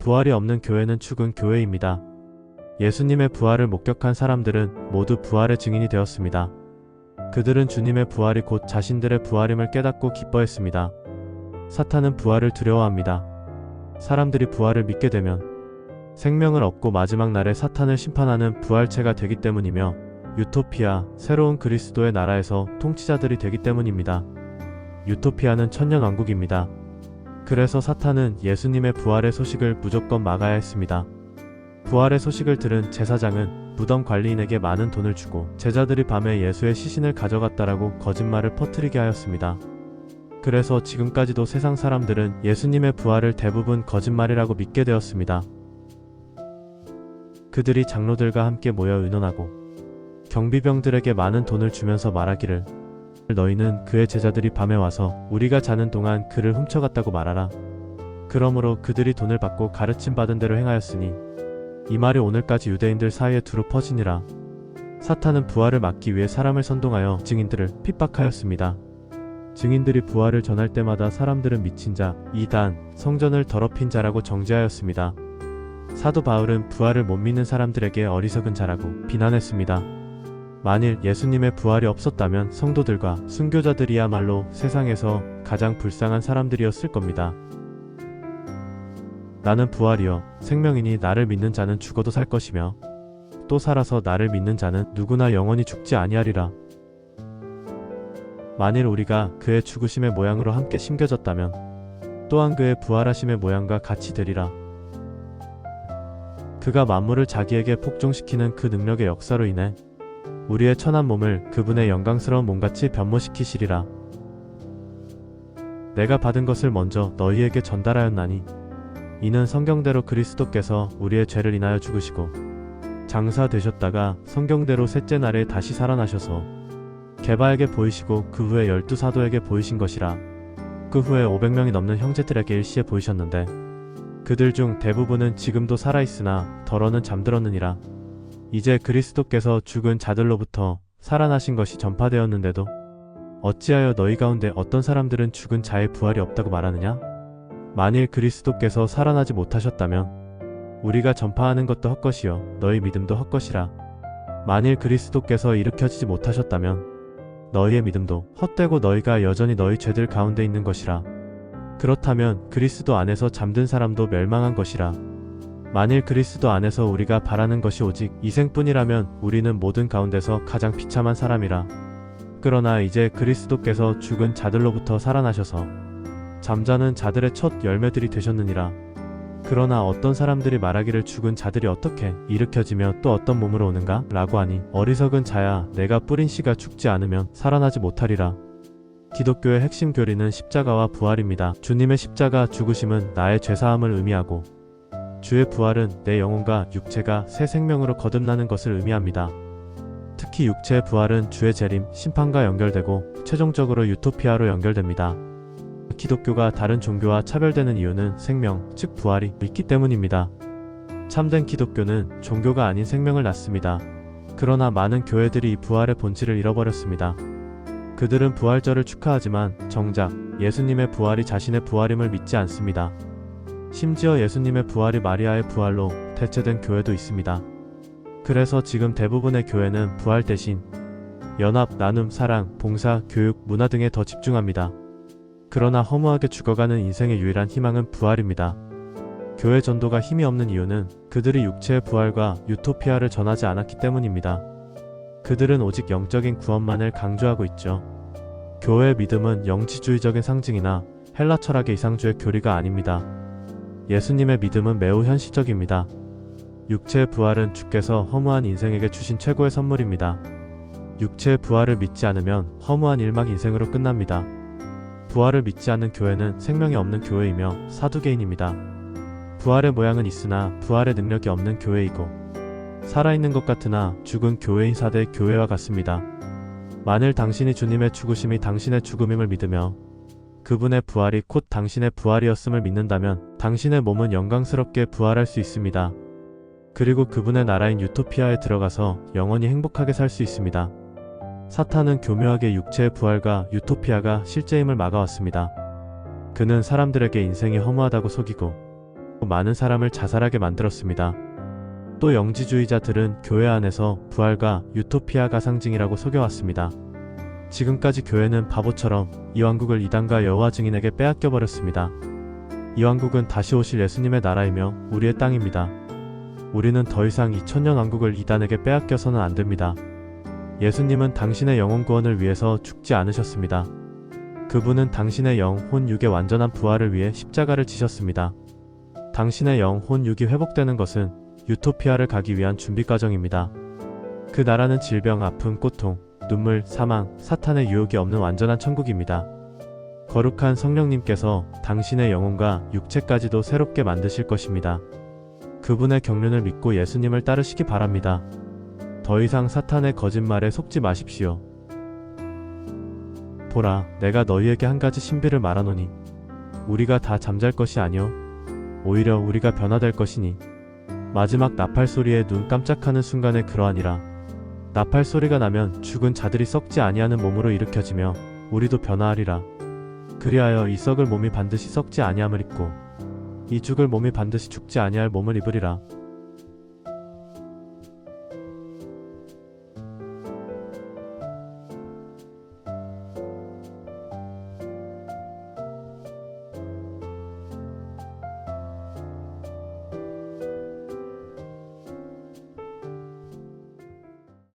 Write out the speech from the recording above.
부활이 없는 교회는 죽은 교회입니다. 예수님의 부활을 목격한 사람들은 모두 부활의 증인이 되었습니다. 그들은 주님의 부활이 곧 자신들의 부활임을 깨닫고 기뻐했습니다. 사탄은 부활을 두려워합니다. 사람들이 부활을 믿게 되면 생명을 얻고 마지막 날에 사탄을 심판하는 부활체가 되기 때문이며 유토피아, 새로운 그리스도의 나라에서 통치자들이 되기 때문입니다. 유토피아는 천년왕국입니다. 그래서 사탄은 예수님의 부활의 소식을 무조건 막아야 했습니다. 부활의 소식을 들은 제사장은 무덤 관리인에게 많은 돈을 주고 제자들이 밤에 예수의 시신을 가져갔다라고 거짓말을 퍼뜨리게 하였습니다. 그래서 지금까지도 세상 사람들은 예수님의 부활을 대부분 거짓말이라고 믿게 되었습니다. 그들이 장로들과 함께 모여 의논하고 경비병들에게 많은 돈을 주면서 말하기를 너희는 그의 제자들이 밤에 와서 우리가 자는 동안 그를 훔쳐갔다고 말하라. 그러므로 그들이 돈을 받고 가르침 받은 대로 행하였으니 이 말이 오늘까지 유대인들 사이에 두루 퍼지니라. 사탄은 부활을 막기 위해 사람을 선동하여 증인들을 핍박하였습니다. 증인들이 부활을 전할 때마다 사람들은 미친 자, 이단, 성전을 더럽힌 자라고 정죄하였습니다. 사도 바울은 부활을 못 믿는 사람들에게 어리석은 자라고 비난했습니다. 만일 예수님의 부활이 없었다면 성도들과 순교자들이야말로 세상에서 가장 불쌍한 사람들이었을 겁니다. 나는 부활이여 생명이니 나를 믿는 자는 죽어도 살 것이며 또 살아서 나를 믿는 자는 누구나 영원히 죽지 아니하리라. 만일 우리가 그의 죽으심의 모양으로 함께 심겨졌다면 또한 그의 부활하심의 모양과 같이 되리라. 그가 만물을 자기에게 복종시키는 그 능력의 역사로 인해 우리의 천한 몸을 그분의 영광스러운 몸같이 변모시키시리라. 내가 받은 것을 먼저 너희에게 전달하였나니 이는 성경대로 그리스도께서 우리의 죄를 인하여 죽으시고 장사 되셨다가 성경대로 셋째 날에 다시 살아나셔서 개바에게 보이시고 그 후에 열두 사도에게 보이신 것이라. 그 후에 500명이 넘는 형제들에게 일시에 보이셨는데 그들 중 대부분은 지금도 살아있으나 덜어는 잠들었느니라. 이제 그리스도께서 죽은 자들로부터 살아나신 것이 전파되었는데도 어찌하여 너희 가운데 어떤 사람들은 죽은 자의 부활이 없다고 말하느냐? 만일 그리스도께서 살아나지 못하셨다면 우리가 전파하는 것도 헛것이요 너희 믿음도 헛것이라. 만일 그리스도께서 일으켜지지 못하셨다면 너희의 믿음도 헛되고 너희가 여전히 너희 죄들 가운데 있는 것이라. 그렇다면 그리스도 안에서 잠든 사람도 멸망한 것이라. 만일 그리스도 안에서 우리가 바라는 것이 오직 이생뿐이라면 우리는 모든 가운데서 가장 비참한 사람이라. 그러나 이제 그리스도께서 죽은 자들로부터 살아나셔서 잠자는 자들의 첫 열매들이 되셨느니라. 그러나 어떤 사람들이 말하기를 죽은 자들이 어떻게 일으켜지며 또 어떤 몸으로 오는가? 라고 하니 어리석은 자야 내가 뿌린 씨가 죽지 않으면 살아나지 못하리라. 기독교의 핵심 교리는 십자가와 부활입니다. 주님의 십자가 죽으심은 나의 죄사함을 의미하고 주의 부활은 내 영혼과 육체가 새 생명으로 거듭나는 것을 의미합니다. 특히 육체의 부활은 주의 재림, 심판과 연결되고 최종적으로 유토피아로 연결됩니다. 기독교가 다른 종교와 차별되는 이유는 생명, 즉 부활이 있기 때문입니다. 참된 기독교는 종교가 아닌 생명을 낳습니다. 그러나 많은 교회들이 이 부활의 본질을 잃어버렸습니다. 그들은 부활절을 축하하지만 정작 예수님의 부활이 자신의 부활임을 믿지 않습니다. 심지어 예수님의 부활이 마리아의 부활로 대체된 교회도 있습니다. 그래서 지금 대부분의 교회는 부활 대신 연합, 나눔, 사랑, 봉사, 교육, 문화 등에 더 집중합니다. 그러나 허무하게 죽어가는 인생의 유일한 희망은 부활입니다. 교회 전도가 힘이 없는 이유는 그들이 육체의 부활과 유토피아를 전하지 않았기 때문입니다. 그들은 오직 영적인 구원만을 강조하고 있죠. 교회의 믿음은 영지주의적인 상징이나 헬라 철학의 이상주의 교리가 아닙니다. 예수님의 믿음은 매우 현실적입니다. 육체의 부활은 주께서 허무한 인생에게 주신 최고의 선물입니다. 육체의 부활을 믿지 않으면 허무한 일막 인생으로 끝납니다. 부활을 믿지 않는 교회는 생명이 없는 교회이며 사두개인입니다. 부활의 모양은 있으나 부활의 능력이 없는 교회이고 살아있는 것 같으나 죽은 교회인 사대 교회와 같습니다. 만일 당신이 주님의 죽으심이 당신의 죽음임을 믿으며 그분의 부활이 곧 당신의 부활이었음을 믿는다면 당신의 몸은 영광스럽게 부활할 수 있습니다. 그리고 그분의 나라인 유토피아에 들어가서 영원히 행복하게 살 수 있습니다. 사탄은 교묘하게 육체의 부활과 유토피아가 실제임을 막아왔습니다. 그는 사람들에게 인생이 허무하다고 속이고 많은 사람을 자살하게 만들었습니다. 또 영지주의자들은 교회 안에서 부활과 유토피아가 상징이라고 속여왔습니다. 지금까지 교회는 바보처럼 이 왕국을 이단과 여호와 증인에게 빼앗겨 버렸습니다. 이 왕국은 다시 오실 예수님의 나라이며 우리의 땅입니다. 우리는 더 이상 2000년 왕국을 이단에게 빼앗겨서는 안 됩니다. 예수님은 당신의 영혼 구원을 위해서 죽지 않으셨습니다. 그분은 당신의 영 혼 육의 완전한 부활을 위해 십자가를 지셨습니다. 당신의 영 혼 육이 회복되는 것은 유토피아를 가기 위한 준비 과정입니다. 그 나라는 질병, 아픔, 고통, 눈물, 사망, 사탄의 유혹이 없는 완전한 천국입니다. 거룩한 성령님께서 당신의 영혼과 육체까지도 새롭게 만드실 것입니다. 그분의 경륜을 믿고 예수님을 따르시기 바랍니다. 더 이상 사탄의 거짓말에 속지 마십시오. 보라, 내가 너희에게 한 가지 신비를 말하노니 우리가 다 잠잘 것이 아니요 오히려 우리가 변화될 것이니 마지막 나팔 소리에 눈 깜짝하는 순간에 그러하니라. 나팔 소리가 나면 죽은 자들이 썩지 아니하는 몸으로 일으켜지며 우리도 변화하리라. 그리하여 이 썩을 몸이 반드시 썩지 아니함을 입고 이 죽을 몸이 반드시 죽지 아니할 몸을 입으리라.